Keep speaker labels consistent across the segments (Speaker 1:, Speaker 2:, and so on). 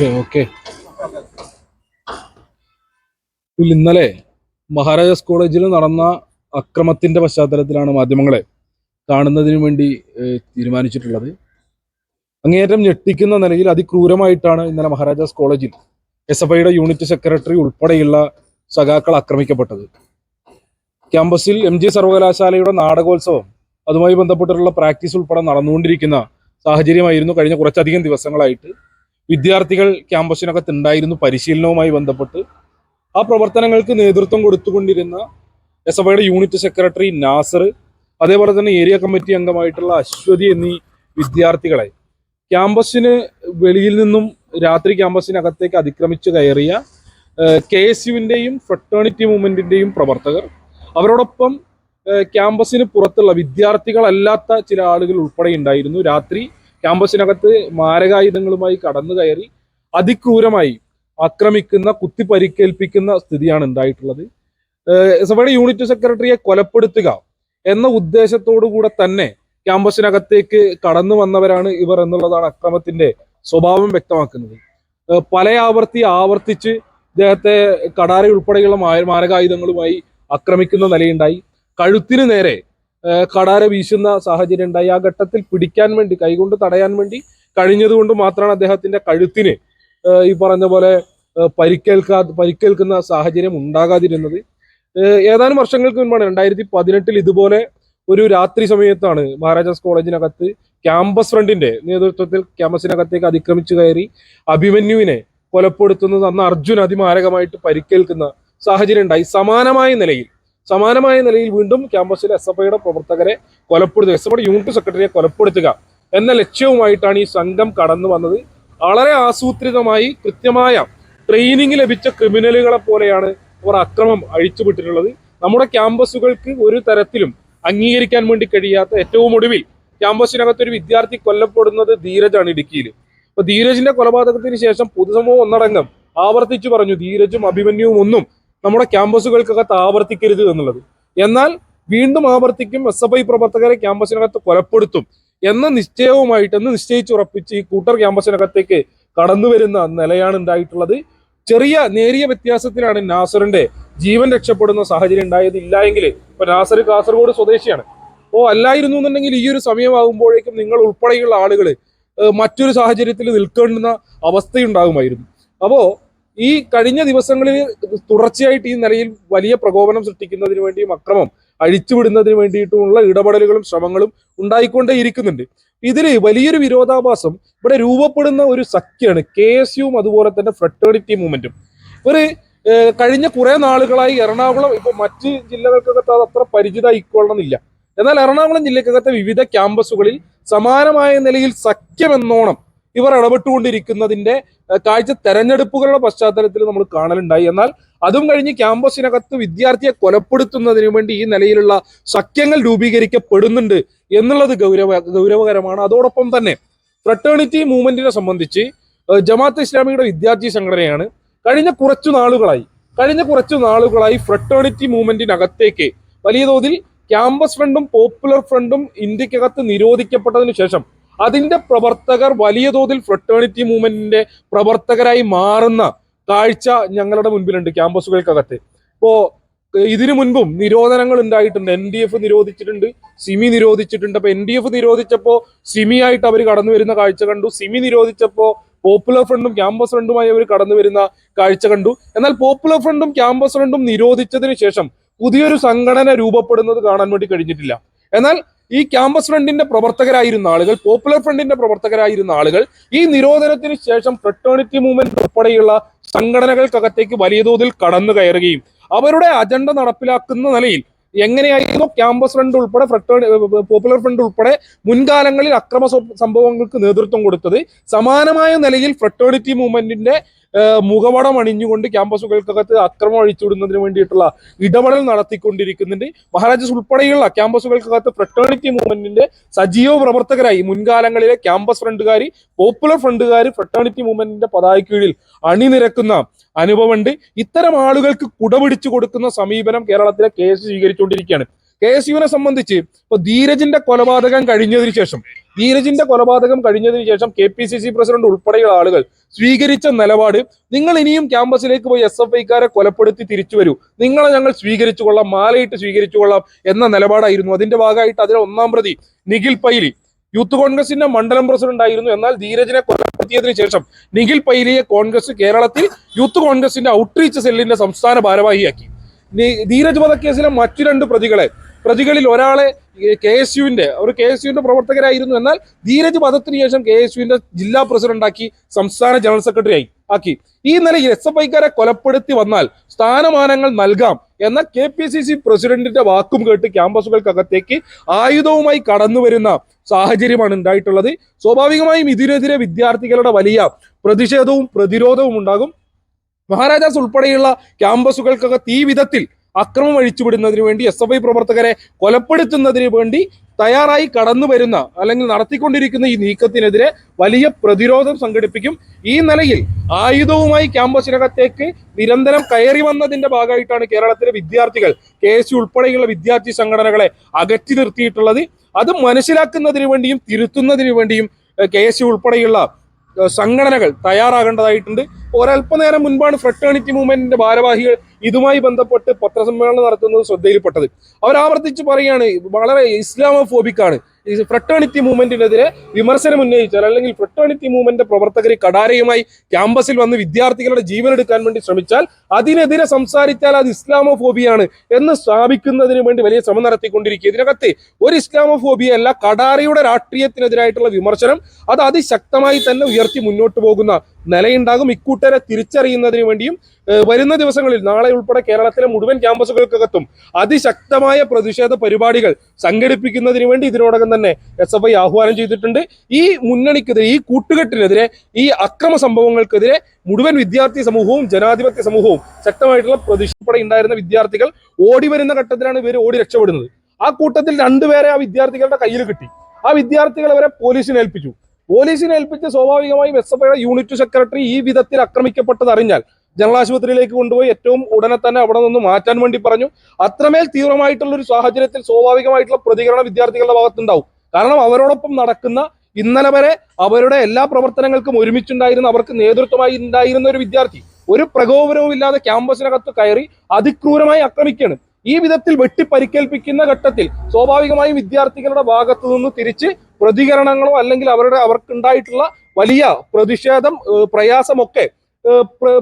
Speaker 1: Okay okay. ഇന്നലെ മഹാരാജാസ് കോളേജിൽ നടന്ന അക്രമത്തിന്റെ പശ്ചാത്തലത്തിലാണ് മാധ്യമങ്ങളെ കാണുന്നതിന് വേണ്ടി തീരുമാനിച്ചിട്ടുള്ളത്. അങ്ങേയറ്റം ഞെട്ടിക്കുന്ന നിലയിൽ അതിക്രൂരമായിട്ടാണ് ഇന്നലെ മഹാരാജാസ് കോളേജിൽ എസ് എഫ് ഐയുടെ യൂണിറ്റ് സെക്രട്ടറി ഉൾപ്പെടെയുള്ള സഖാക്കൾ ആക്രമിക്കപ്പെട്ടത്. ക്യാമ്പസിൽ എം ജി സർവകലാശാലയുടെ നാടകോത്സവം അതുമായി ബന്ധപ്പെട്ടിട്ടുള്ള പ്രാക്ടീസ് ഉൾപ്പെടെ നടന്നുകൊണ്ടിരിക്കുന്ന സാഹചര്യമായിരുന്നു കഴിഞ്ഞ കുറച്ചധികം ദിവസങ്ങളായിട്ട് വിദ്യാർത്ഥികൾ ക്യാമ്പസിനകത്ത് ഉണ്ടായിരുന്നു പരിശീലനവുമായി ബന്ധപ്പെട്ട്. ആ പ്രവർത്തനങ്ങൾക്ക് നേതൃത്വം കൊടുത്തുകൊണ്ടിരുന്ന S F unit secretary Nasar അതേപോലെ തന്നെ ഏരിയ കമ്മിറ്റി അംഗമായിട്ടുള്ള അശ്വതി എന്നീ വിദ്യാർത്ഥികളെ ക്യാമ്പസിന് വെളിയിൽ നിന്നും രാത്രി ക്യാമ്പസിനകത്തേക്ക് അതിക്രമിച്ച് കയറിയ കെ എസ് യുവിന്റെയും ഫ്രട്ടേണിറ്റി മൂവ്മെന്റിന്റെയും പ്രവർത്തകർ അവരോടൊപ്പം ക്യാമ്പസിന് പുറത്തുള്ള വിദ്യാർത്ഥികളല്ലാത്ത ചില ആളുകൾ ഉൾപ്പെടെ ഉണ്ടായിരുന്നു. രാത്രി ക്യാമ്പസിനകത്ത് മാരകായുധങ്ങളുമായി കടന്നു കയറി അതിക്രൂരമായി ആക്രമിക്കുന്ന കുത്തി പരിക്കേൽപ്പിക്കുന്ന സ്ഥിതിയാണ് ഉണ്ടായിട്ടുള്ളത്. ഐയുടെ യൂണിറ്റ് സെക്രട്ടറിയെ കൊലപ്പെടുത്തുക എന്ന ഉദ്ദേശത്തോടു കൂടെ തന്നെ ക്യാമ്പസിനകത്തേക്ക് കടന്നു വന്നവരാണ് ഇവർ എന്നുള്ളതാണ് അക്രമത്തിന്റെ സ്വഭാവം വ്യക്തമാക്കുന്നത്. പല ആവർത്തി ആവർത്തിച്ച് ഇദ്ദേഹത്തെ കടാര ഉൾപ്പെടെയുള്ള മാരകായുധങ്ങളുമായി ആക്രമിക്കുന്ന നിലയുണ്ടായി. കഴുത്തിന് നേരെ കടാര വീശുന്ന സാഹചര്യം ഉണ്ടായി. ആ ഘട്ടത്തിൽ പിടിക്കാൻ വേണ്ടി കൈകൊണ്ട് തടയാൻ വേണ്ടി കഴിഞ്ഞതുകൊണ്ട് മാത്രമാണ് അദ്ദേഹത്തിന്റെ കഴുത്തിന് ഈ പറഞ്ഞ പോലെ പരിക്കേൽക്കാ പരിക്കേൽക്കുന്ന സാഹചര്യം ഉണ്ടാകാതിരുന്നത്. ഏതാനും വർഷങ്ങൾക്ക് മുൻപാണ് രണ്ടായിരത്തി പതിനെട്ടിൽ ഇതുപോലെ ഒരു രാത്രി സമയത്താണ് മഹാരാജാസ് കോളേജിനകത്ത് ക്യാമ്പസ് ഫ്രണ്ടിന്റെ നേതൃത്വത്തിൽ ക്യാമ്പസിനകത്തേക്ക് അതിക്രമിച്ചു കയറി അഭിമന്യുവിനെ കൊലപ്പെടുത്തുന്നത് അന്ന് അർജുൻ അതിമാരകമായിട്ട് പരിക്കേൽക്കുന്ന സാഹചര്യം ഉണ്ടായി. സമാനമായ നിലയിൽ സമാനമായ നിലയിൽ വീണ്ടും ക്യാമ്പസിലെ എസ് എഫ് ഐയുടെ പ്രവർത്തകരെ കൊലപ്പെടുത്തുക എസ് എഫ് ഐയുടെ യൂണിറ്റ് സെക്രട്ടറിയെ കൊലപ്പെടുത്തുക എന്ന ലക്ഷ്യവുമായിട്ടാണ് ഈ സംഘം കടന്നു വന്നത്. വളരെ ആസൂത്രിതമായി കൃത്യമായ ട്രെയിനിങ് ലഭിച്ച ക്രിമിനലുകളെ പോലെയാണ് അവർ അക്രമം അഴിച്ചുവിട്ടിട്ടുള്ളത്. നമ്മുടെ ക്യാമ്പസുകൾക്ക് ഒരു തരത്തിലും അംഗീകരിക്കാൻ വേണ്ടി കഴിയാത്ത ഏറ്റവും ഒടുവിൽ ക്യാമ്പസിനകത്ത് ഒരു വിദ്യാർത്ഥി കൊല്ലപ്പെടുന്നത് ധീരജാണ് ഇടുക്കിയിൽ. അപ്പൊ ധീരജിന്റെ കൊലപാതകത്തിന് ശേഷം പൊതുസമൂഹം ഒന്നടങ്കം ആവർത്തിച്ചു പറഞ്ഞു ധീരജും അഭിമന്യുവും ഒന്നും നമ്മുടെ ക്യാമ്പസുകൾക്കകത്ത് ആവർത്തിക്കരുത് എന്നുള്ളത്. എന്നാൽ വീണ്ടും ആവർത്തിക്കും എസ് എഫ് ഐ പ്രവർത്തകരെ ക്യാമ്പസിനകത്ത് കൊലപ്പെടുത്തും എന്ന നിശ്ചയവുമായിട്ട് എന്ന് നിശ്ചയിച്ചുറപ്പിച്ച് ഈ കൂട്ടർ ക്യാമ്പസിനകത്തേക്ക് കടന്നു വരുന്ന നിലയാണ് ഉണ്ടായിട്ടുള്ളത്. ചെറിയ നേരിയ വ്യത്യാസത്തിലാണ് നാസറിന്റെ ജീവൻ രക്ഷപ്പെടുന്ന സാഹചര്യം ഉണ്ടായത്. ഇല്ല എങ്കിൽ ഇപ്പൊ നാസർ കാസർഗോഡ് സ്വദേശിയാണ്. ഓ അല്ലായിരുന്നു എന്നുണ്ടെങ്കിൽ ഈ ഒരു സമയമാകുമ്പോഴേക്കും നിങ്ങൾ ഉൾപ്പെടെയുള്ള ആളുകൾ മറ്റൊരു സാഹചര്യത്തിൽ നിൽക്കേണ്ടുന്ന അവസ്ഥയുണ്ടാകുമായിരുന്നു. അപ്പോ ഈ കഴിഞ്ഞ ദിവസങ്ങളിൽ തുടർച്ചയായിട്ട് ഈ നിലയിൽ വലിയ പ്രകോപനം സൃഷ്ടിക്കുന്നതിന് വേണ്ടിയും അക്രമം അഴിച്ചുവിടുന്നതിന് വേണ്ടിയിട്ടുമുള്ള ഇടപെടലുകളും ശ്രമങ്ങളും ഉണ്ടായിക്കൊണ്ടേ ഇരിക്കുന്നുണ്ട് ഇതിൽ വലിയൊരു വിരോധാഭാസം ഇവിടെ രൂപപ്പെടുന്ന ഒരു സഖ്യമാണ് കെ എസ് യുവും അതുപോലെ തന്നെ ഫ്രട്ടേണിറ്റി മൂവ്മെന്റും ഇവർ കഴിഞ്ഞ കുറെ നാളുകളായി എറണാകുളം ഇപ്പൊ മറ്റ് ജില്ലകൾക്കകത്ത് അത് അത്ര പരിചിതമായിക്കൊള്ളണമെന്നില്ല. എന്നാൽ എറണാകുളം ജില്ലക്കകത്തെ വിവിധ ക്യാമ്പസുകളിൽ സമാനമായ നിലയിൽ സഖ്യമെന്നോണം ഇവർ ഇടപെട്ടുകൊണ്ടിരിക്കുന്നതിന്റെ കാഴ്ച തെരഞ്ഞെടുപ്പുകളുടെ പശ്ചാത്തലത്തിൽ നമ്മൾ കാണലുണ്ടായി. എന്നാൽ അതും കഴിഞ്ഞ് ക്യാമ്പസിനകത്ത് വിദ്യാർത്ഥിയെ കൊലപ്പെടുത്തുന്നതിന് വേണ്ടി ഈ നിലയിലുള്ള സഖ്യങ്ങൾ രൂപീകരിക്കപ്പെടുന്നുണ്ട് എന്നുള്ളത് ഗൗരവ ഗൗരവകരമാണ്. അതോടൊപ്പം തന്നെ ഫ്രട്ടേണിറ്റി മൂവ്മെന്റിനെ സംബന്ധിച്ച് ജമാഅത്ത് ഇസ്ലാമിയുടെ വിദ്യാർത്ഥി സംഘടനയാണ് കഴിഞ്ഞ കുറച്ചു നാളുകളായി കഴിഞ്ഞ കുറച്ചു നാളുകളായി ഫ്രട്ടേണിറ്റി മൂവ്മെന്റിനകത്തേക്ക് വലിയ തോതിൽ ക്യാമ്പസ് ഫ്രണ്ടും പോപ്പുലർ ഫ്രണ്ടും ഇന്ത്യക്കകത്ത് നിരോധിക്കപ്പെട്ടതിനു ശേഷം അതിന്റെ പ്രവർത്തകർ വലിയ തോതിൽ ഫ്രട്ടേണിറ്റി മൂവ്മെന്റിന്റെ പ്രവർത്തകരായി മാറുന്ന കാഴ്ച ഞങ്ങളുടെ മുൻപിലുണ്ട് ക്യാമ്പസുകൾക്കകത്ത്. ഇപ്പോ ഇതിനു മുൻപും നിരോധനങ്ങൾ ഉണ്ടായിട്ടുണ്ട്. എൻ ഡി എഫ് നിരോധിച്ചിട്ടുണ്ട് സിമി നിരോധിച്ചിട്ടുണ്ട്. അപ്പൊ എൻ ഡി എഫ് നിരോധിച്ചപ്പോ സിമി ആയിട്ട് അവർ കടന്നു വരുന്ന കാഴ്ച കണ്ടു. സിമി നിരോധിച്ചപ്പോ പോപ്പുലർ ഫ്രണ്ടും ക്യാമ്പസ് ഫ്രണ്ടുമായി അവർ കടന്നു വരുന്ന കാഴ്ച കണ്ടു. എന്നാൽ പോപ്പുലർ ഫ്രണ്ടും ക്യാമ്പസ് ഫ്രണ്ടും നിരോധിച്ചതിന് ശേഷം പുതിയൊരു സംഘടന രൂപപ്പെടുന്നത് കാണാൻ വേണ്ടി കഴിഞ്ഞിട്ടില്ല. എന്നാൽ ഈ ക്യാമ്പസ് ഫ്രണ്ടിന്റെ പ്രവർത്തകരായിരുന്ന ആളുകൾ പോപ്പുലർ ഫ്രണ്ടിന്റെ പ്രവർത്തകരായിരുന്ന ആളുകൾ ഈ നിരോധനത്തിന് ശേഷം ഫ്രട്ടേണിറ്റി മൂവ്മെന്റ് ഉൾപ്പെടെയുള്ള സംഘടനകൾക്കകത്തേക്ക് വലിയ തോതിൽ കടന്നു കയറുകയും അവരുടെ അജണ്ട നടപ്പിലാക്കുന്ന നിലയിൽ എങ്ങനെയായിരുന്നു ക്യാമ്പസ് ഫ്രണ്ട് ഉൾപ്പെടെ പോപ്പുലർ ഫ്രണ്ട് ഉൾപ്പെടെ മുൻകാലങ്ങളിൽ അക്രമ സംഭവങ്ങൾക്ക് നേതൃത്വം കൊടുത്തത്? സമാനമായ നിലയിൽ ഫ്രട്ടേണിറ്റി മൂവ്മെന്റിന്റെ മുഖപടം അണിഞ്ഞുകൊണ്ട് ക്യാമ്പസുകൾക്കകത്ത് അക്രമം അഴിച്ചുവിടുന്നതിന് വേണ്ടിയിട്ടുള്ള ഇടപെടൽ നടത്തിക്കൊണ്ടിരിക്കുന്നുണ്ട്. മഹാരാജാസ് ഉൾപ്പെടെയുള്ള ക്യാമ്പസുകൾക്കകത്ത് ഫ്രട്ടേണിറ്റി മൂവ്മെന്റിന്റെ സജീവ പ്രവർത്തകരായി മുൻകാലങ്ങളിലെ ക്യാമ്പസ് ഫ്രണ്ടുകാർ പോപ്പുലർ ഫ്രണ്ടുകാർ ഫ്രട്ടേണിറ്റി മൂവ്മെന്റിന്റെ പതാക കീഴിൽ അണിനിരക്കുന്ന അനുഭവമുണ്ട്. ഇത്തരം ആളുകൾക്ക് കുടപിടിച്ചു കൊടുക്കുന്ന സമീപനം കേരളത്തിലെ കെ എസ് സ്വീകരിച്ചുകൊണ്ടിരിക്കുകയാണ്. കെ എസ് യുവിനെ സംബന്ധിച്ച് ഇപ്പൊ ധീരജിന്റെ കൊലപാതകം കഴിഞ്ഞതിന് ശേഷം ധീരജിന്റെ കൊലപാതകം കഴിഞ്ഞതിന് ശേഷം K P C C president ഉൾപ്പെടെയുള്ള ആളുകൾ സ്വീകരിച്ച നിലപാട് നിങ്ങൾ ഇനിയും ക്യാമ്പസിലേക്ക് പോയി എസ് എഫ് ഐക്കാരെ കൊലപ്പെടുത്തി തിരിച്ചു വരൂ. നിങ്ങളെ ഞങ്ങൾ സ്വീകരിച്ചു കൊള്ളാം മാലയിട്ട് സ്വീകരിച്ചു കൊള്ളാം എന്ന നിലപാടായിരുന്നു. അതിന്റെ ഭാഗമായിട്ട് അതിലെ ഒന്നാം പ്രതി നിഖിൽ പൈലി യൂത്ത് കോൺഗ്രസിന്റെ മണ്ഡലം പ്രസിഡന്റ് ആയിരുന്നു എന്നാൽ ധീരജിനെ കൊലപ്പെടുത്തിയതിനു ശേഷം നിഖിൽ പൈലിയെ കോൺഗ്രസ് കേരളത്തിൽ യൂത്ത് കോൺഗ്രസിന്റെ ഔട്ട്റീച്ച് സെല്ലിന്റെ സംസ്ഥാന ഭാരവാഹിയാക്കി. ധീരജ് വധക്കേസിലെ മറ്റു രണ്ട് പ്രതികളെ പ്രതികളിൽ ഒരാളെ കെ എസ് യുവിന്റെ ഒരു കെ എസ് യുവിന്റെ പ്രവർത്തകരായിരുന്നു. എന്നാൽ ധീരജ് വധത്തിന് ശേഷം കെ എസ് യുവിന്റെ ജില്ലാ പ്രസിഡന്റാക്കി സംസ്ഥാന ജനറൽ സെക്രട്ടറി ആയി ആക്കി. ഈ നിലയിൽ എസ് എഫ് ഐക്കാരെ കൊലപ്പെടുത്തി വന്നാൽ സ്ഥാനമാനങ്ങൾ നൽകാം എന്ന കെ പി സി സി പ്രസിഡന്റിന്റെ വാക്കും കേട്ട് ക്യാമ്പസുകൾക്കകത്തേക്ക് ആയുധവുമായി കടന്നു വരുന്ന സാഹചര്യമാണ് ഉണ്ടായിട്ടുള്ളത്. സ്വാഭാവികമായും ഇതിനെതിരെ വിദ്യാർത്ഥികളുടെ വലിയ പ്രതിഷേധവും പ്രതിരോധവും ഉണ്ടാകും. മഹാരാജാസ് ഉൾപ്പെടെയുള്ള ക്യാമ്പസുകൾക്കൊക്കെ ഈ വിധത്തിൽ അക്രമം അഴിച്ചുവിടുന്നതിന് വേണ്ടി എസ് എഫ് ഐ പ്രവർത്തകരെ കൊലപ്പെടുത്തുന്നതിന് വേണ്ടി തയ്യാറായി കടന്നു വരുന്ന അല്ലെങ്കിൽ നടത്തിക്കൊണ്ടിരിക്കുന്ന ഈ നീക്കത്തിനെതിരെ വലിയ പ്രതിരോധം സംഘടിപ്പിക്കും. ഈ നിലയിൽ ആയുധവുമായി ക്യാമ്പസിനകത്തേക്ക് നിരന്തരം കയറി വന്നതിന്റെ ഭാഗമായിട്ടാണ് കേരളത്തിലെ വിദ്യാർത്ഥികൾ കെ എസ് ഉൾപ്പെടെയുള്ള വിദ്യാർത്ഥി സംഘടനകളെ അകറ്റി നിർത്തിയിട്ടുള്ളത്. അത് മനസ്സിലാക്കുന്നതിന് വേണ്ടിയും തിരുത്തുന്നതിന് വേണ്ടിയും കെ എസ് ഉൾപ്പെടെയുള്ള സംഘടനകൾ തയ്യാറാകേണ്ടതായിട്ടുണ്ട്. ഒരല്പനേരം മുൻപാണ് ഫ്രട്ടേണിറ്റി മൂവ്മെന്റിന്റെ ഭാരവാഹികൾ ഇതുമായി ബന്ധപ്പെട്ട് പത്രസമ്മേളനം നടത്തുന്നത് ശ്രദ്ധയിൽപ്പെട്ടത്. അവർ ആവർത്തിച്ച് പറയുകയാണ് വളരെ ഇസ്ലാമോഫോബിക്കാണ് ഈ ഫ്രട്ടേണിറ്റി മൂവ്മെന്റിനെതിരെ വിമർശനം ഉന്നയിച്ചാൽ അല്ലെങ്കിൽ ഫ്രട്ടേണിറ്റി മൂവ്മെന്റ് പ്രവർത്തകർ കടാരയുമായി ക്യാമ്പസിൽ വന്ന് വിദ്യാർത്ഥികളുടെ ജീവൻ എടുക്കാൻ വേണ്ടി ശ്രമിച്ചാൽ അതിനെതിരെ സംസാരിച്ചാൽ അത് ഇസ്ലാമോഫോബിയാണ് എന്ന് സ്ഥാപിക്കുന്നതിന് വേണ്ടി വലിയ ശ്രമം നടത്തിക്കൊണ്ടിരിക്കുക ഇതിനകത്ത് ഒരു ഇസ്ലാമോഫോബിയ അല്ല കടാരയുടെ രാഷ്ട്രീയത്തിനെതിരായിട്ടുള്ള വിമർശനം അത് അതിശക്തമായി തന്നെ ഉയർത്തി മുന്നോട്ട് പോകുന്ന നിലയുണ്ടാകും. ഇക്കൂട്ടരെ തിരിച്ചറിയുന്നതിന് വേണ്ടിയും വരുന്ന ദിവസങ്ങളിൽ നാളെ ഉൾപ്പെടെ കേരളത്തിലെ മുഴുവൻ ക്യാമ്പസുകൾക്കകത്തും അതിശക്തമായ പ്രതിഷേധ പരിപാടികൾ സംഘടിപ്പിക്കുന്നതിന് വേണ്ടി ഇതിനോടകം തന്നെ എസ് എഫ് ഐ ആഹ്വാനം ചെയ്തിട്ടുണ്ട്. ഈ മുന്നണിക്കെതിരെ ഈ കൂട്ടുകെട്ടിനെതിരെ ഈ അക്രമ സംഭവങ്ങൾക്കെതിരെ മുഴുവൻ വിദ്യാർത്ഥി സമൂഹവും ജനാധിപത്യ സമൂഹവും ശക്തമായിട്ടുള്ള പ്രതിഷേധപ്പെടെ ഉണ്ടായിരുന്ന വിദ്യാർത്ഥികൾ ഓടി വരുന്ന ഘട്ടത്തിലാണ് ഇവർ ഓടി രക്ഷപ്പെടുന്നത്. ആ കൂട്ടത്തിൽ രണ്ടുപേരെ ആ വിദ്യാർത്ഥികളുടെ കയ്യിൽ കിട്ടി. ആ വിദ്യാർത്ഥികൾ അവരെ പോലീസിനെ ഏൽപ്പിച്ചു. പോലീസിനെ ഏൽപ്പിച്ച് സ്വാഭാവികമായും എസ് എഫ് ഐയുടെ യൂണിറ്റ് സെക്രട്ടറി ഈ വിധത്തിൽ ആക്രമിക്കപ്പെട്ടത് അറിഞ്ഞാൽ ജനറൽ ആശുപത്രിയിലേക്ക് കൊണ്ടുപോയി ഏറ്റവും ഉടനെ തന്നെ അവിടെ നിന്ന് മാറ്റാൻ വേണ്ടി പറഞ്ഞു. അത്രമേൽ തീവ്രമായിട്ടുള്ള ഒരു സാഹചര്യത്തിൽ സ്വാഭാവികമായിട്ടുള്ള പ്രതികരണ വിദ്യാർത്ഥികളുടെ ഭാഗത്തുണ്ടാവും. കാരണം അവരോടൊപ്പം നടക്കുന്ന ഇന്നലെ വരെ അവരുടെ എല്ലാ പ്രവർത്തനങ്ങൾക്കും ഒരുമിച്ചുണ്ടായിരുന്ന അവർക്ക് നേതൃത്വമായി ഉണ്ടായിരുന്ന ഒരു വിദ്യാർത്ഥി ഒരു പ്രകോപനവും ഇല്ലാതെ ക്യാമ്പസിനകത്ത് കയറി അതിക്രൂരമായി ആക്രമിക്കുകയാണ്. ഈ വിധത്തിൽ വെട്ടിപ്പരിക്കേൽപ്പിക്കുന്ന ഘട്ടത്തിൽ സ്വാഭാവികമായും വിദ്യാർത്ഥികളുടെ ഭാഗത്തു നിന്ന് തിരിച്ച് പ്രതികരണങ്ങളോ അല്ലെങ്കിൽ അവരുടെ അവർക്കുണ്ടായിട്ടുള്ള വലിയ പ്രതിഷേധം പ്രയാസമൊക്കെ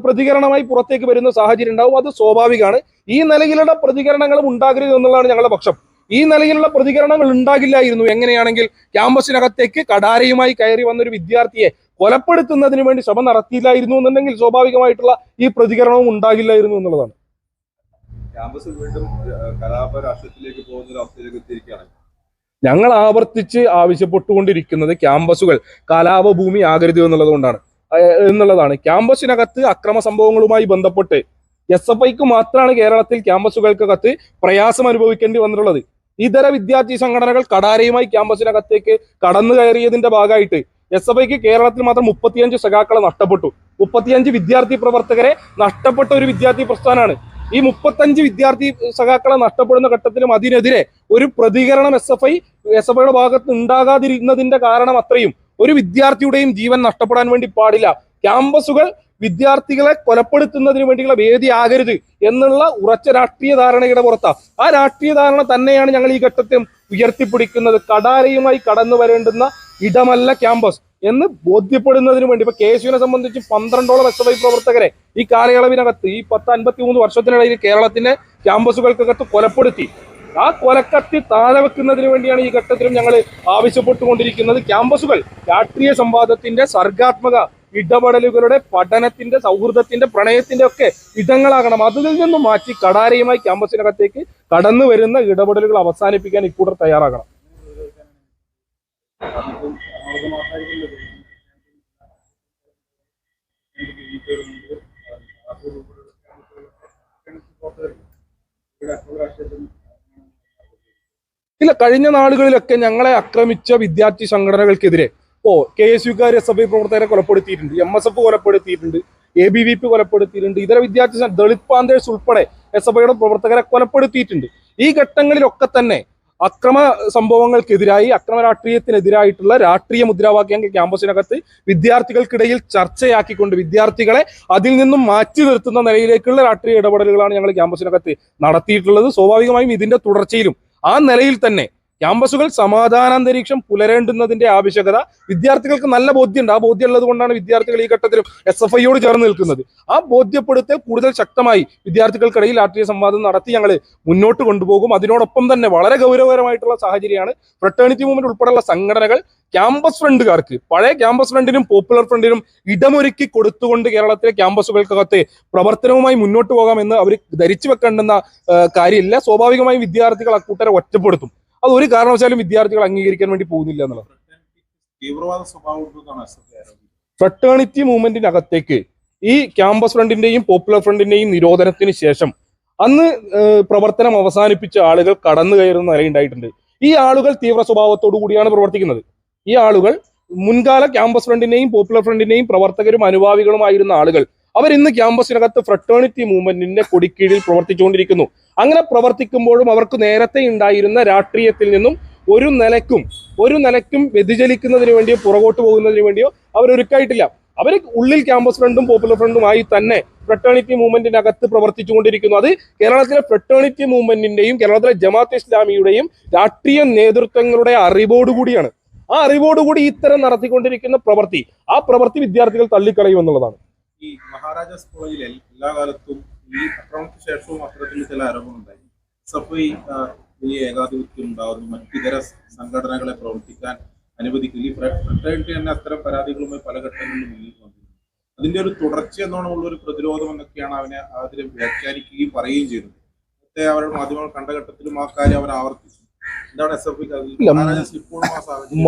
Speaker 1: പ്രതികരണമായി പുറത്തേക്ക് വരുന്ന സാഹചര്യം ഉണ്ടാവും. അത് സ്വാഭാവികമാണ്. ഈ നിലയിലുള്ള പ്രതികരണങ്ങളും ഉണ്ടാകരുത് എന്നുള്ളതാണ് ഞങ്ങളുടെ പക്ഷം. ഈ നിലയിലുള്ള പ്രതികരണങ്ങൾ ഉണ്ടാകില്ലായിരുന്നു. എങ്ങനെയാണെങ്കിൽ ക്യാമ്പസിനകത്തേക്ക് കടാരയുമായി കയറി വന്ന ഒരു വിദ്യാർത്ഥിയെ കൊലപ്പെടുത്തുന്നതിന് വേണ്ടി ശ്രമം നടത്തിയില്ലായിരുന്നു എന്നുണ്ടെങ്കിൽ സ്വാഭാവികമായിട്ടുള്ള ഈ പ്രതികരണവും ഉണ്ടാകില്ലായിരുന്നു എന്നുള്ളതാണ്.
Speaker 2: ക്യാമ്പസ് വീണ്ടും കലാപ രാഷ്ട്രീയത്തിലേക്ക് പോകുന്ന ഒരു അവസ്ഥയിലേക്ക് എത്തിയിരിക്കുകയാണ്.
Speaker 1: ഞങ്ങൾ ആവർത്തിച്ച് ആവശ്യപ്പെട്ടുകൊണ്ടിരിക്കുന്നത് ക്യാമ്പസുകൾ കലാപഭൂമി ആകരുത് എന്നുള്ളത് കൊണ്ടാണ് എന്നുള്ളതാണ്. ക്യാമ്പസിനകത്ത് അക്രമ സംഭവങ്ങളുമായി ബന്ധപ്പെട്ട് എസ് എഫ് ഐക്ക് മാത്രമാണ് കേരളത്തിൽ ക്യാമ്പസുകൾക്കകത്ത് പ്രയാസം അനുഭവിക്കേണ്ടി വന്നിട്ടുള്ളത്. ഇതര വിദ്യാർത്ഥി സംഘടനകൾ കടാരയുമായി ക്യാമ്പസിനകത്തേക്ക് കടന്നു കയറിയതിന്റെ ഭാഗമായിട്ട് എസ് എഫ് ഐക്ക് കേരളത്തിൽ മാത്രം മുപ്പത്തിയഞ്ച് സഖാക്കളെ നഷ്ടപ്പെട്ടു. മുപ്പത്തിയഞ്ച് വിദ്യാർത്ഥി പ്രവർത്തകരെ നഷ്ടപ്പെട്ട ഒരു വിദ്യാർത്ഥി പ്രസ്ഥാനമാണ് ഈ മുപ്പത്തഞ്ച് വിദ്യാർത്ഥി സഖാക്കളെ നഷ്ടപ്പെടുന്ന ഘട്ടത്തിലും അതിനെതിരെ ഒരു പ്രതികരണം S F I S F ഐയുടെ ഭാഗത്ത് ഉണ്ടാകാതിരുന്നതിന്റെ കാരണം അത്രയും. ഒരു വിദ്യാർത്ഥിയുടെയും ജീവൻ നഷ്ടപ്പെടാൻ വേണ്ടി പാടില്ല. ക്യാമ്പസുകൾ വിദ്യാർത്ഥികളെ കൊലപ്പെടുത്തുന്നതിന് വേണ്ടിയുള്ള വേദി ആകരുത് എന്നുള്ള ഉറച്ച രാഷ്ട്രീയ ധാരണയുടെ പുറത്താ. ആ രാഷ്ട്രീയ ധാരണ തന്നെയാണ് ഞങ്ങൾ ഈ ഘട്ടത്തിൽ ഉയർത്തിപ്പിടിക്കുന്നത്. കടാരയുമായി കടന്നു വരേണ്ടുന്ന ഇടമല്ല ക്യാമ്പസ്. എന്ന് ബോധ്യപ്പെടുന്നതിന് വേണ്ടി ഇപ്പൊ കെ എസ് സംബന്ധിച്ച് പന്ത്രണ്ടോളം എസ് എഫ് ഐ പ്രവർത്തകരെ ഈ കാലയളവിനകത്ത് ഈ പത്ത് അൻപത്തി മൂന്ന് വർഷത്തിനിടയിൽ കേരളത്തിന്റെ ക്യാമ്പസുകൾക്കകത്ത് കൊലപ്പെടുത്തി. ആ കൊലക്കത്തി താഴെ വെക്കുന്നതിന് വേണ്ടിയാണ് ഈ ഘട്ടത്തിലും ഞങ്ങൾ ആവശ്യപ്പെട്ടുകൊണ്ടിരിക്കുന്നത്. ക്യാമ്പസുകൾ രാഷ്ട്രീയ സംവാദത്തിന്റെ സർഗാത്മക ഇടപെടലുകളുടെ പഠനത്തിന്റെ സൗഹൃദത്തിന്റെ പ്രണയത്തിന്റെ ഒക്കെ ഇടങ്ങളാകണം. അതിൽ നിന്നും മാറ്റി കടാരയുമായി ക്യാമ്പസിനകത്തേക്ക് കടന്നു വരുന്ന ഇടപെടലുകൾ അവസാനിപ്പിക്കാൻ ഇക്കൂട്ടർ തയ്യാറാകണം. ഇല്ല കഴിഞ്ഞ നാളുകളിലൊക്കെ ഞങ്ങളെ ആക്രമിച്ച വിദ്യാർത്ഥി സംഘടനകൾക്കെതിരെ ഇപ്പോ കെ എസ് യുക്കാർ എസ് എഫ് ഐ പ്രവർത്തകരെ കൊലപ്പെടുത്തിയിട്ടുണ്ട് എം എസ് എഫ് കൊലപ്പെടുത്തിയിട്ടുണ്ട് എ ബി വി പി കൊലപ്പെടുത്തിയിട്ടുണ്ട് ഇതര വിദ്യാർത്ഥി ദളിത് പാന്തേഴ്സ് ഉൾപ്പെടെ എസ് എഫ് ഐയുടെ പ്രവർത്തകരെ കൊലപ്പെടുത്തിയിട്ടുണ്ട്. ഈ ഘട്ടങ്ങളിലൊക്കെ തന്നെ അക്രമ സംഭവങ്ങൾക്കെതിരായി അക്രമ രാഷ്ട്രീയത്തിനെതിരായിട്ടുള്ള രാഷ്ട്രീയ മുദ്രാവാക്യങ്ങൾ ക്യാമ്പസിനകത്ത് വിദ്യാർത്ഥികൾക്കിടയിൽ ചർച്ചയാക്കിക്കൊണ്ട് വിദ്യാർത്ഥികളെ അതിൽ നിന്നും മാറ്റി നിർത്തുന്ന നിലയിലേക്കുള്ള രാഷ്ട്രീയ ഇടപെടലുകളാണ് ഞങ്ങൾ ക്യാമ്പസിനകത്ത് നടത്തിയിട്ടുള്ളത്. സ്വാഭാവികമായും ഇതിന്റെ തുടർച്ചയിലും ആ നിലയിൽ തന്നെ ക്യാമ്പസുകൾ സമാധാനാന്തരീക്ഷം പുലരേണ്ടുന്നതിന്റെ ആവശ്യകത വിദ്യാർത്ഥികൾക്ക് നല്ല ബോധ്യമുണ്ട്. ആ ബോധ്യം ഉള്ളത് കൊണ്ടാണ് വിദ്യാർത്ഥികൾ ഈ ഘട്ടത്തിലും എസ് എഫ് ഐയോട് ചേർന്ന് നിൽക്കുന്നത്. ആ ബോധ്യപ്പെടുത്തൽ കൂടുതൽ ശക്തമായി വിദ്യാർത്ഥികൾക്കിടയിൽ രാഷ്ട്രീയ സംവാദം നടത്തി ഞങ്ങൾ മുന്നോട്ട് കൊണ്ടുപോകും. അതിനോടൊപ്പം തന്നെ വളരെ ഗൗരവകരമായിട്ടുള്ള സാഹചര്യമാണ് ഫ്രട്ടേണിറ്റി മൂവ്മെന്റ് ഉൾപ്പെടെയുള്ള സംഘടനകൾ ക്യാമ്പസ് ഫ്രണ്ടുകാർക്ക് പഴയ ക്യാമ്പസ് ഫ്രണ്ടിനും പോപ്പുലർ ഫ്രണ്ടിനും ഇടമൊരുക്കി കൊടുത്തുകൊണ്ട് കേരളത്തിലെ ക്യാമ്പസുകൾക്കകത്ത് പ്രവർത്തനവുമായി മുന്നോട്ട് പോകാമെന്ന് അവർ ധരിച്ചു വെക്കേണ്ടുന്ന കാര്യമില്ല. സ്വാഭാവികമായും വിദ്യാർത്ഥികൾ അക്കൂട്ടരെ ഒറ്റപ്പെടുത്തും. അത് ഒരു കാരണവശാലും വിദ്യാർത്ഥികൾ അംഗീകരിക്കാൻ വേണ്ടി പോകുന്നില്ല എന്നുള്ളത്.
Speaker 2: തീവ്രവാദ സ്വഭാവം
Speaker 1: ഫ്രട്ടേണിറ്റി മൂവ്മെന്റിനകത്തേക്ക് ഈ ക്യാമ്പസ് ഫ്രണ്ടിന്റെയും പോപ്പുലർ ഫ്രണ്ടിന്റെയും നിരോധനത്തിന് ശേഷം അന്ന് പ്രവർത്തനം അവസാനിപ്പിച്ച ആളുകൾ കടന്നു കയറുന്ന നിലയുണ്ടായിട്ടുണ്ട്. ഈ ആളുകൾ തീവ്ര സ്വഭാവത്തോടു കൂടിയാണ് പ്രവർത്തിക്കുന്നത്. ഈ ആളുകൾ മുൻകാല ക്യാമ്പസ് ഫ്രണ്ടിന്റെയും പോപ്പുലർ ഫ്രണ്ടിന്റെയും പ്രവർത്തകരും അനുഭാവികളുമായിരുന്ന ആളുകൾ അവർ ഇന്ന് ക്യാമ്പസിനകത്ത് ഫ്രട്ടേണിറ്റി മൂവ്മെന്റിന്റെ കൊടിക്കീഴിൽ പ്രവർത്തിച്ചുകൊണ്ടിരിക്കുന്നു. അങ്ങനെ പ്രവർത്തിക്കുമ്പോഴും അവർക്ക് നേരത്തെ ഉണ്ടായിരുന്ന രാഷ്ട്രീയത്തിൽ നിന്നും ഒരു നിലക്കും ഒരു നിലക്കും വ്യതിചലിക്കുന്നതിന് വേണ്ടിയോ പുറകോട്ട് പോകുന്നതിന് വേണ്ടിയോ അവരൊരുക്കായിട്ടില്ല അവർ ഉള്ളിൽ ക്യാമ്പസ് ഫ്രണ്ടും പോപ്പുലർ ഫ്രണ്ടുമായി തന്നെ ഫ്രട്ടേണിറ്റി മൂവ്മെന്റിനകത്ത് പ്രവർത്തിച്ചുകൊണ്ടിരിക്കുന്നു. അത് കേരളത്തിലെ ഫ്രട്ടേണിറ്റി മൂവ്മെന്റിന്റെയും കേരളത്തിലെ ജമാഅത്ത് ഇസ്ലാമിയുടെയും രാഷ്ട്രീയ നേതൃത്വങ്ങളുടെ അറിവോടുകൂടിയാണ് ആ അറിവോടുകൂടി ഇത്തരം നടത്തിക്കൊണ്ടിരിക്കുന്ന പ്രവൃത്തി ആ പ്രവൃത്തി വിദ്യാർത്ഥികൾ തള്ളിക്കളയും എന്നുള്ളതാണ്.
Speaker 2: ഈ മഹാരാജാസ് കോളേജിൽ എല്ലാ കാലത്തും ഈ അക്രമത്തിന് ശേഷവും അത്തരത്തിൽ ചില ആരോപണമുണ്ടായി സഫൈ ഈ ഏകാധിപത്യം ഉണ്ടാകുന്നു മറ്റിതര സംഘടനകളെ പ്രവർത്തിക്കാൻ അനുവദിക്കില്ല. ഈ ഫ്രട്ടേണിറ്റി തന്നെ അത്തരം പരാതികളുമായി പല ഘട്ടങ്ങളിലും മുന്നിൽ വന്നിരുന്നു അതിന്റെ ഒരു തുടർച്ച എന്നോണമുള്ള ഒരു പ്രതിരോധം എന്നൊക്കെയാണ് അവനെ അതിനെ വ്യാഖ്യാനിക്കുകയും പറയുകയും ചെയ്തത്. നേരത്തെ അവരുടെ മാധ്യമങ്ങൾ കണ്ട ഘട്ടത്തിലും ആ കാര്യം അവർ ആവർത്തിച്ചു. എന്താണ് എസ് എഫ്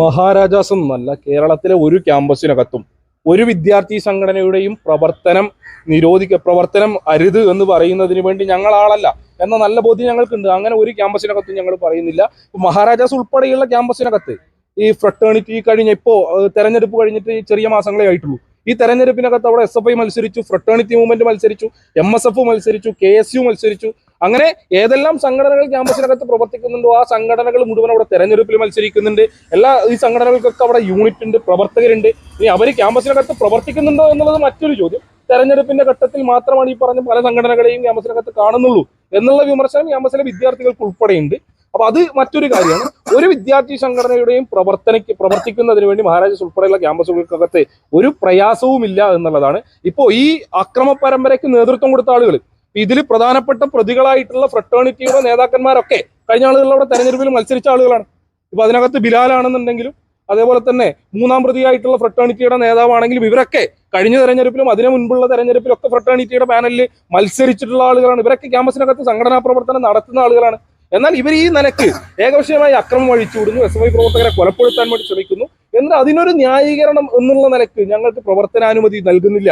Speaker 2: മഹാരാജാസ്
Speaker 1: ഒന്നല്ല കേരളത്തിലെ ഒരു ക്യാമ്പസിനകത്തും ഒരു വിദ്യാർത്ഥി സംഘടനയുടെയും പ്രവർത്തനം നിരോധിക്ക പ്രവർത്തനം അരുത് എന്ന് പറയുന്നതിന് വേണ്ടി ഞങ്ങൾ ആളല്ല എന്ന നല്ല ബോധ്യം ഞങ്ങൾക്കുണ്ട്. അങ്ങനെ ഒരു ക്യാമ്പസിനകത്തും ഞങ്ങൾ പറയുന്നില്ല. മഹാരാജാസ് ഉൾപ്പെടെയുള്ള ക്യാമ്പസിനകത്ത് ഈ ഫ്രട്ടേണിറ്റി കഴിഞ്ഞ ഇപ്പോ തെരഞ്ഞെടുപ്പ് കഴിഞ്ഞിട്ട് ചെറിയ മാസങ്ങളെ ആയിട്ടുള്ളൂ. ഈ തെരഞ്ഞെടുപ്പിനകത്ത് അവിടെ എസ് എഫ് ഐ മത്സരിച്ചു ഫ്രട്ടേണിറ്റി മൂവ്മെന്റ് മത്സരിച്ചു എം എസ് എഫ് മത്സരിച്ചു കെ എസ് യു മത്സരിച്ചു. അങ്ങനെ ഏതെല്ലാം സംഘടനകൾ ക്യാമ്പസിനകത്ത് പ്രവർത്തിക്കുന്നുണ്ടോ ആ സംഘടനകൾ മുഴുവൻ അവിടെ തെരഞ്ഞെടുപ്പിൽ മത്സരിക്കുന്നുണ്ട്. എല്ലാ ഈ സംഘടനകൾക്കൊക്കെ അവിടെ യൂണിറ്റ് ഉണ്ട് പ്രവർത്തകരുണ്ട്. ഇനി അവർ ക്യാമ്പസിനകത്ത് പ്രവർത്തിക്കുന്നുണ്ടോ എന്നുള്ളത് മറ്റൊരു ചോദ്യം. തെരഞ്ഞെടുപ്പിന്റെ ഘട്ടത്തിൽ മാത്രമാണ് ഈ പറഞ്ഞ പല സംഘടനകളെയും ക്യാമ്പസിനകത്ത് കാണുന്നുള്ളൂ എന്നുള്ള വിമർശനം ക്യാമ്പസിലെ വിദ്യാർത്ഥികൾക്ക് ഉൾപ്പെടെയുണ്ട്. അപ്പൊ അത് മറ്റൊരു കാര്യമാണ്. ഒരു വിദ്യാർത്ഥി സംഘടനയുടെയും പ്രവർത്തനയ്ക്ക് പ്രവർത്തിക്കുന്നതിന് വേണ്ടി മഹാരാജാസ് ഉൾപ്പെടെയുള്ള ക്യാമ്പസുകൾക്കകത്ത് ഒരു പ്രയാസവുമില്ല എന്നുള്ളതാണ്. ഇപ്പോൾ ഈ അക്രമ പരമ്പരയ്ക്ക് നേതൃത്വം കൊടുത്ത ആളുകൾ ഇതിൽ പ്രധാനപ്പെട്ട പ്രതികളായിട്ടുള്ള ഫ്രട്ടേണിറ്റിയുടെ നേതാക്കന്മാരൊക്കെ കഴിഞ്ഞ ആളുകളിൽ അവിടെ തെരഞ്ഞെടുപ്പിൽ മത്സരിച്ച ആളുകളാണ്. ഇപ്പൊ അതിനകത്ത് ബിലാലാണെന്നുണ്ടെങ്കിലും അതേപോലെ തന്നെ മൂന്നാം പ്രതിയായിട്ടുള്ള ഫ്രട്ടേണിറ്റിയുടെ നേതാവാണെങ്കിലും ഇവരൊക്കെ കഴിഞ്ഞ തെരഞ്ഞെടുപ്പിലും അതിനു മുൻപുള്ള തെരഞ്ഞെടുപ്പിലും ഒക്കെ ഫ്രട്ടേണിറ്റിയുടെ പാനലിൽ മത്സരിച്ചിട്ടുള്ള ആളുകളാണ്. ഇവരൊക്കെ ക്യാമ്പസിനകത്ത് സംഘടനാ പ്രവർത്തനം നടത്തുന്ന ആളുകളാണ്. എന്നാൽ ഇവർ ഈ നിലയ്ക്ക് ഏകപക്ഷീയമായി അക്രമം അഴിച്ചുവിടുന്നു എസ് എഫ് ഐ പ്രവർത്തകരെ കൊലപ്പെടുത്താൻ വേണ്ടി ശ്രമിക്കുന്നു. എന്നാൽ അതിനൊരു ന്യായീകരണം എന്നുള്ള നിലയ്ക്ക് ഞങ്ങൾക്ക് പ്രവർത്തനാനുമതി നൽകുന്നില്ല.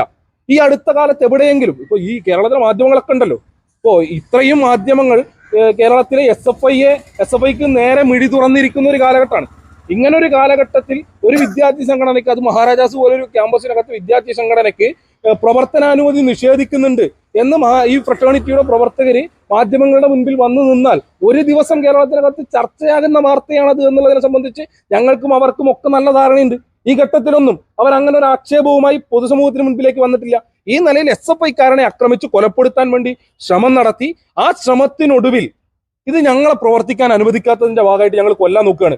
Speaker 1: ഈ അടുത്ത കാലത്ത് എവിടെയെങ്കിലും ഇപ്പൊ ഈ കേരളത്തിലെ മാധ്യമങ്ങളൊക്കെ ഉണ്ടല്ലോ ഇപ്പോ ഇത്രയും മാധ്യമങ്ങൾ കേരളത്തിലെ എസ് എഫ് ഐയെ എസ് എഫ് ഐക്ക് നേരെ മിഴി തുറന്നിരിക്കുന്ന ഒരു കാലഘട്ടമാണ്. ഇങ്ങനെ ഒരു കാലഘട്ടത്തിൽ ഒരു വിദ്യാർത്ഥി സംഘടനയ്ക്ക് അത് മഹാരാജാസ് പോലെ ഒരു ക്യാമ്പസിനകത്ത് വിദ്യാർത്ഥി സംഘടനയ്ക്ക് പ്രവർത്തനാനുമതി നിഷേധിക്കുന്നുണ്ട് എന്ന് ഈ ഫ്രട്ടേണിറ്റിയുടെ പ്രവർത്തകര് മാധ്യമങ്ങളുടെ മുൻപിൽ വന്നു നിന്നാൽ ഒരു ദിവസം കേരളത്തിനകത്ത് ചർച്ചയാകുന്ന വാർത്തയാണത് എന്നുള്ളതിനെ സംബന്ധിച്ച് ഞങ്ങൾക്കും അവർക്കും ഒക്കെ നല്ല ധാരണയുണ്ട്. ഈ ഘട്ടത്തിലൊന്നും അവർ അങ്ങനെ ഒരു ആക്ഷേപവുമായി പൊതുസമൂഹത്തിന് മുൻപിലേക്ക് വന്നിട്ടില്ല. ഈ നിലയിൽ എസ് എഫ് ഐക്കാരനെ ആക്രമിച്ച് കൊലപ്പെടുത്താൻ വേണ്ടി ശ്രമം നടത്തി ആ ശ്രമത്തിനൊടുവിൽ ഇത് ഞങ്ങളെ പ്രവർത്തിക്കാൻ അനുവദിക്കാത്തതിന്റെ ഭാഗമായിട്ട് ഞങ്ങൾ കൊല്ലാൻ നോക്കുകയാണ്.